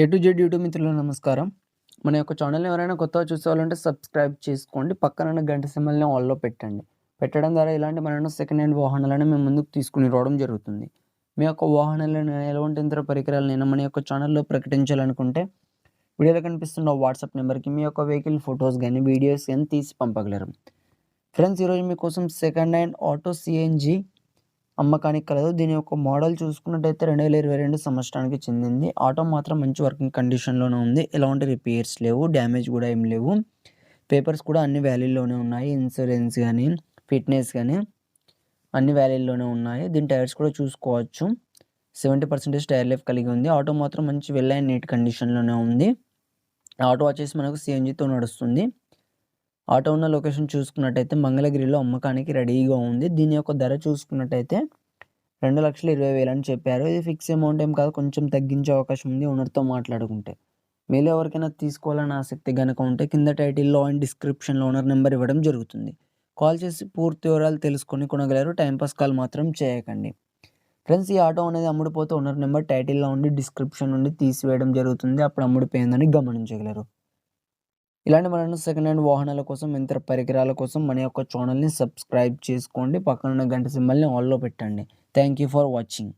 A to Z YouTube మిత్రులు నమస్కారం. మన యొక్క ఛానల్ని ఎవరైనా కొత్తగా చూసేవాళ్ళంటే సబ్స్క్రైబ్ చేసుకోండి. పక్కన గంట సింబల్ని ఆల్లో పెట్టండి. పెట్టడం ద్వారా ఇలాంటి మన సెకండ్ హ్యాండ్ వాహనాలను మేము ముందుకు తీసుకుని రావడం జరుగుతుంది. మీ యొక్క వాహనాలను ఎలాంటి ఇతర పరికరాలను మన యొక్క ఛానల్లో ప్రకటించాలనుకుంటే వీడియోలో కనిపిస్తున్న వాట్సాప్ నెంబర్కి మీ యొక్క వెహికల్ ఫొటోస్ కానీ వీడియోస్ కానీ తీసి పంపగలరు. ఫ్రెండ్స్ ఈరోజు మీకోసం సెకండ్ హ్యాండ్ ఆటో సిఎన్జి అమ్మకానికి కలదు దీని యొక్క మోడల్ చూసుకున్నట్టయితే రెండు వేల ఇరవై రెండు సంవత్సరానికి చెందింది. ఆటో మాత్రం మంచి వర్కింగ్ కండిషన్లోనే ఉంది. ఎలాంటి రిపేర్స్ లేవు డ్యామేజ్ కూడా ఏం లేవు. పేపర్స్ కూడా అన్ని వ్యాలీలోనే ఉన్నాయి. ఇన్సూరెన్స్ కానీ ఫిట్నెస్ కానీ అన్ని వ్యాలీలోనే ఉన్నాయి. దీని టైర్స్ కూడా చూసుకోవచ్చు. సెవెంటీ పర్సెంటేజ్ టైర్ లైఫ్ కలిగి ఉంది. ఆటో మాత్రం మంచి వెల్ అండ్ నీట్ కండిషన్లోనే ఉంది. ఆటో వచ్చేసి మనకు సిఎన్జితో నడుస్తుంది. ఆటో ఉన్న లొకేషన్ చూసుకున్నట్టయితే మంగళగిరిలో అమ్మకానికి రెడీగా ఉంది. దీని యొక్క ధర చూసుకున్నట్టయితే రెండు లక్షల ఇరవై వేలు అని చెప్పారు. ఇది ఫిక్స్ అమౌంట్ ఏం కాదు కొంచెం తగ్గించే అవకాశం ఉంది. ఓనర్తో మాట్లాడుకుంటే. మీలో ఎవరికైనా తీసుకోవాలని ఆసక్తి కనుక ఉంటే కింద టైటిల్లో అండ్ డిస్క్రిప్షన్లో ఓనర్ నెంబర్ ఇవ్వడం జరుగుతుంది. కాల్ చేసి పూర్తి వివరాలు తెలుసుకొని కొనగలరు. టైంపాస్ కాల్ మాత్రం చేయకండి. ఫ్రెండ్స్ ఈ ఆటో అనేది అమ్ముడుపోతే ఓనర్ నెంబర్ టైటిల్లో ఉండి డిస్క్రిప్షన్ నుండి తీసివేయడం జరుగుతుంది. అప్పుడు అమ్ముడిపోయిందని గమనించగలరు. ఇలాంటి మన సెకండ్ హ్యాండ్ వాహనాల కోసం యంత్ర పరికరాల కోసం మన యొక్క ఛానల్ని సబ్స్క్రైబ్ చేసుకోండి. పక్కన ఉన్న గంట సింబల్ని ఆల్లో పెట్టండి. Thank you for watching